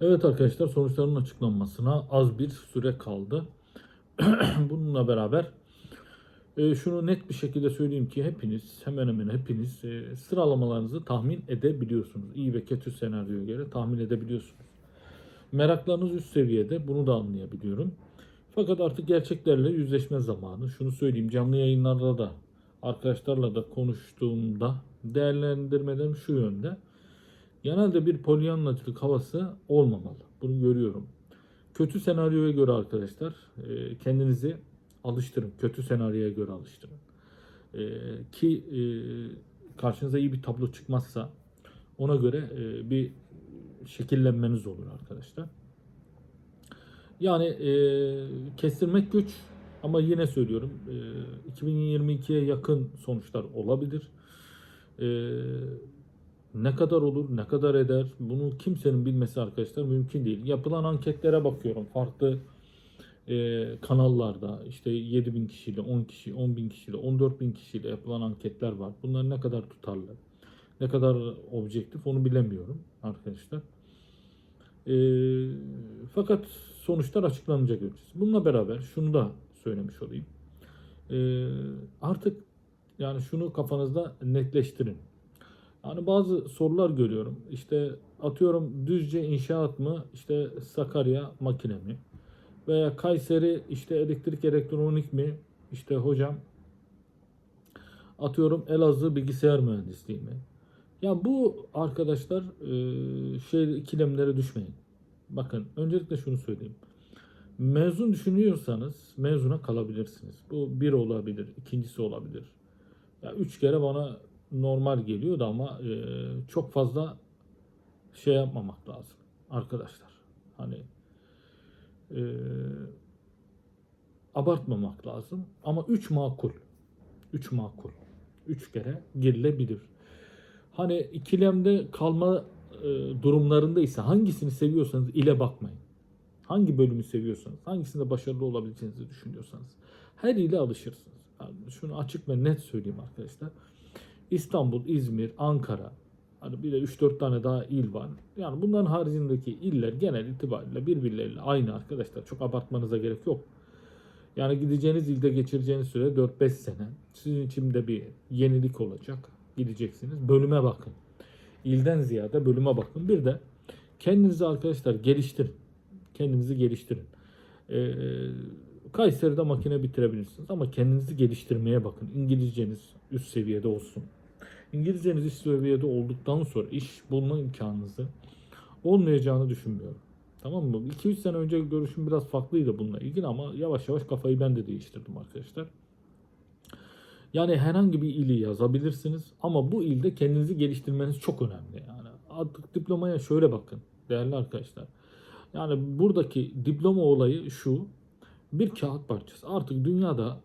Evet arkadaşlar sonuçların açıklanmasına az bir süre kaldı. Bununla beraber e, şunu net bir şekilde söyleyeyim ki hepiniz hemen hemen hepiniz e, sıralamalarınızı tahmin edebiliyorsunuz. İyi ve kötü senaryoya göre tahmin edebiliyorsunuz. Meraklarınız üst seviyede bunu da anlayabiliyorum. Fakat artık gerçeklerle yüzleşme zamanı. Şunu söyleyeyim canlı yayınlarda da arkadaşlarla da konuştuğumda değerlendirmelerim şu yönde. Genelde bir polyanlacılık havası olmamalı. Bunu görüyorum. Kötü senaryoya göre arkadaşlar e, kendinizi alıştırın. Kötü senaryoya göre alıştırın. E, ki e, karşınıza iyi bir tablo çıkmazsa ona göre bir şekillenmeniz olur arkadaşlar. Yani e, kestirmek güç ama yine söylüyorum e, 2022'ye yakın sonuçlar olabilir. E, ne kadar olur, ne kadar eder bunu kimsenin bilmesi arkadaşlar mümkün değil. Yapılan anketlere bakıyorum farklı e, kanallarda işte 7000 kişiyle 10 kişi, 10 bin kişiyle, 14 bin kişiyle yapılan anketler var. Bunlar ne kadar tutarlı, ne kadar objektif onu bilemiyorum arkadaşlar. E, fakat sonuçlar açıklanacak ölçüsü. Bununla beraber şunu da söylemiş olayım. E, artık yani şunu kafanızda netleştirin. Yani bazı sorular görüyorum. İşte atıyorum Düzce inşaat mı, işte Sakarya makine mi? Veya Kayseri işte elektrik elektronik mi? İşte hocam atıyorum Elazığ bilgisayar mühendisliği mi? Ya bu arkadaşlar e, şey ikilemlere düşmeyin. Bakın öncelikle şunu söyleyeyim. Mezun düşünüyorsanız mezuna kalabilirsiniz. Bu bir olabilir, ikincisi olabilir. Ya üç kere bana normal geliyordu ama e, çok fazla şey yapmamak lazım arkadaşlar. Hani e, abartmamak lazım ama 3 makul. 3 makul. 3 kere girilebilir. Hani ikilemde kalma durumlarında ise hangisini seviyorsanız ile bakmayın. Hangi bölümü seviyorsanız, hangisinde başarılı olabileceğinizi düşünüyorsanız her ile alışırsınız. Yani şunu açık ve net söyleyeyim arkadaşlar. İstanbul, İzmir, Ankara, hani bir de 3-4 tane daha il var. Yani bunların haricindeki iller genel itibariyle birbirleriyle aynı arkadaşlar. Çok abartmanıza gerek yok. Yani gideceğiniz ilde geçireceğiniz süre 4-5 sene. Sizin için de bir yenilik olacak. Gideceksiniz. Bölüme bakın. İlden ziyade bölüme bakın. Bir de kendinizi arkadaşlar geliştirin. Kendinizi geliştirin. Ee, Kayseri'de makine bitirebilirsiniz ama kendinizi geliştirmeye bakın. İngilizceniz üst seviyede olsun. İngilizceniz üst seviyede olduktan sonra iş bulma imkanınızı olmayacağını düşünmüyorum. Tamam mı? 2-3 sene önce görüşüm biraz farklıydı bununla ilgili ama yavaş yavaş kafayı ben de değiştirdim arkadaşlar. Yani herhangi bir ili yazabilirsiniz ama bu ilde kendinizi geliştirmeniz çok önemli. Yani artık diplomaya şöyle bakın değerli arkadaşlar. Yani buradaki diploma olayı şu bir kağıt parçası. Artık dünyada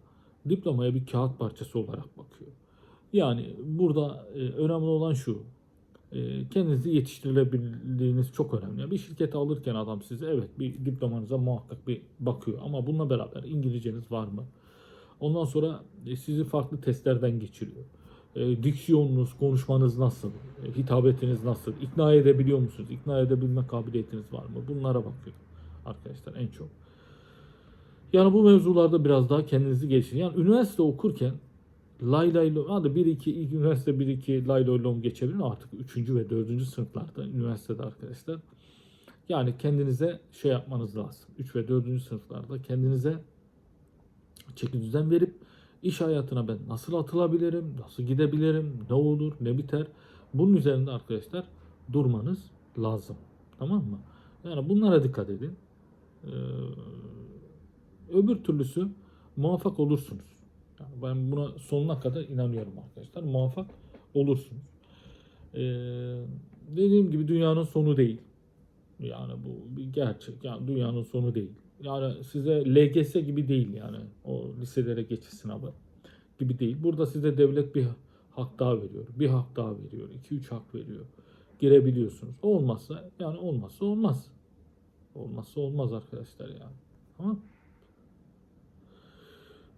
diplomaya bir kağıt parçası olarak bakıyor. Yani burada e, önemli olan şu. E, kendinizi yetiştirilebildiğiniz çok önemli. Bir şirkete alırken adam size evet bir diplomanıza muhakkak bir bakıyor. Ama bununla beraber İngilizceniz var mı? Ondan sonra e, sizi farklı testlerden geçiriyor. E, diksiyonunuz, konuşmanız nasıl? Hitabetiniz nasıl? İkna edebiliyor musunuz? İkna edebilme kabiliyetiniz var mı? Bunlara bakıyor arkadaşlar en çok. Yani bu mevzularda biraz daha kendinizi geliştirin. Yani üniversite okurken lay lay lom, hadi 1 2 ilk üniversite 1 2 lay lay lom geçebilir artık 3. ve 4. sınıflarda üniversitede arkadaşlar. Yani kendinize şey yapmanız lazım. 3 ve 4. sınıflarda kendinize çeki düzen verip iş hayatına ben nasıl atılabilirim, nasıl gidebilirim, ne olur, ne biter. Bunun üzerinde arkadaşlar durmanız lazım. Tamam mı? Yani bunlara dikkat edin. Ee, öbür türlüsü muvaffak olursunuz. Yani ben buna sonuna kadar inanıyorum arkadaşlar. Muvaffak olursunuz. Ee, dediğim gibi dünyanın sonu değil. Yani bu bir gerçek. Yani dünyanın sonu değil. Yani size LGS gibi değil yani. O liselere geçiş sınavı gibi değil. Burada size devlet bir hak daha veriyor. Bir hak daha veriyor. 2-3 hak veriyor. Girebiliyorsunuz. Olmazsa yani olmazsa olmaz. Olmazsa olmaz arkadaşlar yani. Tamam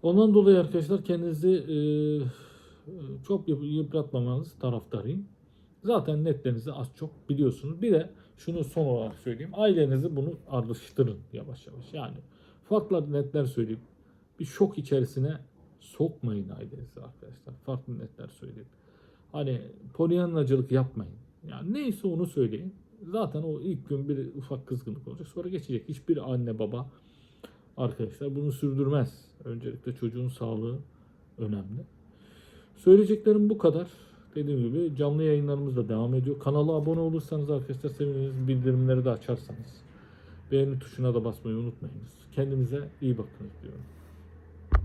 Ondan dolayı arkadaşlar kendinizi e, çok yıp- yıpratmamanız taraftarıyım. Zaten netlerinizi az çok biliyorsunuz. Bir de şunu son olarak söyleyeyim. Ailenizi bunu alıştırın yavaş yavaş. Yani farklı netler söyleyeyim. Bir şok içerisine sokmayın ailenizi arkadaşlar. Farklı netler söyleyeyim. Hani polyanlacılık yapmayın. Yani neyse onu söyleyin. Zaten o ilk gün bir ufak kızgınlık olacak. Sonra geçecek. Hiçbir anne baba arkadaşlar bunu sürdürmez. Öncelikle çocuğun sağlığı önemli. Söyleyeceklerim bu kadar. Dediğim gibi canlı yayınlarımız da devam ediyor. Kanala abone olursanız arkadaşlar seviniriz. Bildirimleri de açarsanız. Beğeni tuşuna da basmayı unutmayınız. Kendinize iyi bakın diyorum.